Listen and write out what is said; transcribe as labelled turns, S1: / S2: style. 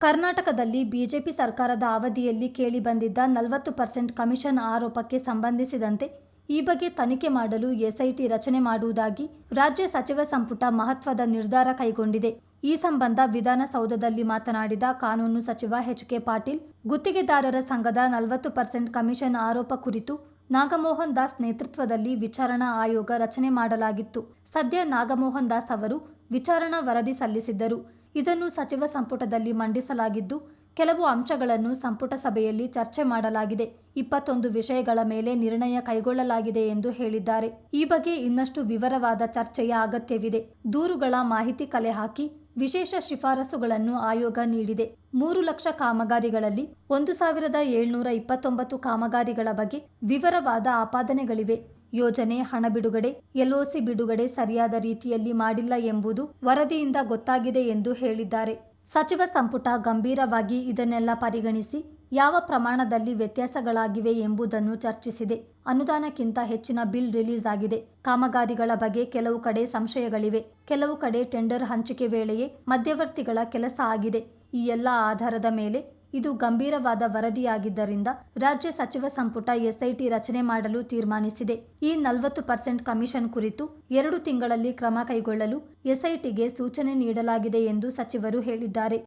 S1: ಕರ್ನಾಟಕದಲ್ಲಿ ಬಿಜೆಪಿ ಸರ್ಕಾರದ ಅವಧಿಯಲ್ಲಿ ಕೇಳಿಬಂದಿದ್ದ ನಲವತ್ತು ಪರ್ಸೆಂಟ್ ಕಮಿಷನ್ ಆರೋಪಕ್ಕೆ ಸಂಬಂಧಿಸಿದಂತೆ ಈ ಬಗ್ಗೆ ತನಿಖೆ ಮಾಡಲು ಎಸ್ಐಟಿ ರಚನೆ ಮಾಡುವುದಾಗಿ ರಾಜ್ಯ ಸಚಿವ ಸಂಪುಟ ಮಹತ್ವದ ನಿರ್ಧಾರ ಕೈಗೊಂಡಿದೆ. ಈ ಸಂಬಂಧ ವಿಧಾನಸೌಧದಲ್ಲಿ ಮಾತನಾಡಿದ ಕಾನೂನು ಸಚಿವ ಎಚ್ ಕೆ ಪಾಟೀಲ್, ಗುತ್ತಿಗೆದಾರರ ಸಂಘದ ನಲವತ್ತು ಪರ್ಸೆಂಟ್ ಕಮಿಷನ್ ಆರೋಪ ಕುರಿತು ನಾಗಮೋಹನ್ ದಾಸ್ ನೇತೃತ್ವದಲ್ಲಿ ವಿಚಾರಣಾ ಆಯೋಗ ರಚನೆ ಮಾಡಲಾಗಿತ್ತು. ಸದ್ಯ ನಾಗಮೋಹನ್ ದಾಸ್ ಅವರು ವಿಚಾರಣಾ ವರದಿ ಸಲ್ಲಿಸಿದ್ದರು. ಇದನ್ನು ಸಚಿವ ಸಂಪುಟದಲ್ಲಿ ಮಂಡಿಸಲಾಗಿದ್ದು, ಕೆಲವು ಅಂಶಗಳನ್ನು ಸಂಪುಟ ಸಭೆಯಲ್ಲಿ ಚರ್ಚೆ ಮಾಡಲಾಗಿದೆ. ಇಪ್ಪತ್ತೊಂದು ವಿಷಯಗಳ ಮೇಲೆ ನಿರ್ಣಯ ಕೈಗೊಳ್ಳಲಾಗಿದೆ ಎಂದು ಹೇಳಿದ್ದಾರೆ. ಈ ಬಗ್ಗೆ ಇನ್ನಷ್ಟು ವಿವರವಾದ ಚರ್ಚೆಯ ಅಗತ್ಯವಿದೆ. ದೂರುಗಳ ಮಾಹಿತಿ ಕಲೆ ಹಾಕಿ ವಿಶೇಷ ಶಿಫಾರಸುಗಳನ್ನು ಆಯೋಗ ನೀಡಿದೆ. ಮೂರು ಲಕ್ಷ ಕಾಮಗಾರಿಗಳಲ್ಲಿ ಒಂದು ಸಾವಿರದ ಏಳ್ನೂರ ಇಪ್ಪತ್ತೊಂಬತ್ತು ಕಾಮಗಾರಿಗಳ ಬಗ್ಗೆ ವಿವರವಾದ ಆಪಾದನೆಗಳಿವೆ. ಯೋಜನೆ ಹಣ ಬಿಡುಗಡೆ, ಎಲ್ಒಸಿ ಬಿಡುಗಡೆ ಸರಿಯಾದ ರೀತಿಯಲ್ಲಿ ಮಾಡಿಲ್ಲ ಎಂಬುದು ವರದಿಯಿಂದ ಗೊತ್ತಾಗಿದೆ ಎಂದು ಹೇಳಿದ್ದಾರೆ. ಸಚಿವ ಸಂಪುಟ ಗಂಭೀರವಾಗಿ ಇದನ್ನೆಲ್ಲ ಪರಿಗಣಿಸಿ ಯಾವ ಪ್ರಮಾಣದಲ್ಲಿ ವ್ಯತ್ಯಾಸಗಳಾಗಿವೆ ಎಂಬುದನ್ನು ಚರ್ಚಿಸಿದೆ. ಅನುದಾನಕ್ಕಿಂತ ಹೆಚ್ಚಿನ ಬಿಲ್ ರಿಲೀಸ್ ಆಗಿದೆ ಕಾಮಗಾರಿಗಳ ಬಗ್ಗೆ ಕೆಲವು ಕಡೆ ಸಂಶಯಗಳಿವೆ. ಕೆಲವು ಕಡೆ ಟೆಂಡರ್ ಹಂಚಿಕೆ ವೇಳೆಯೇ ಮಧ್ಯವರ್ತಿಗಳ ಕೆಲಸ ಆಗಿದೆ. ಈ ಎಲ್ಲ ಆಧಾರದ ಮೇಲೆ ಇದು ಗಂಭೀರವಾದ ವರದಿಯಾಗಿದ್ದರಿಂದ ರಾಜ್ಯ ಸಚಿವ ಸಂಪುಟ ಎಸ್ಐಟಿ ರಚನೆ ಮಾಡಲು ತೀರ್ಮಾನಿಸಿದೆ. ಈ ನಲವತ್ತು ಪರ್ಸೆಂಟ್ ಕಮಿಷನ್ ಕುರಿತು ಎರಡು ತಿಂಗಳಲ್ಲಿ ಕ್ರಮ ಕೈಗೊಳ್ಳಲು ಎಸ್ಐಟಿಗೆ ಸೂಚನೆ ನೀಡಲಾಗಿದೆ ಎಂದು ಸಚಿವರು ಹೇಳಿದ್ದಾರೆ.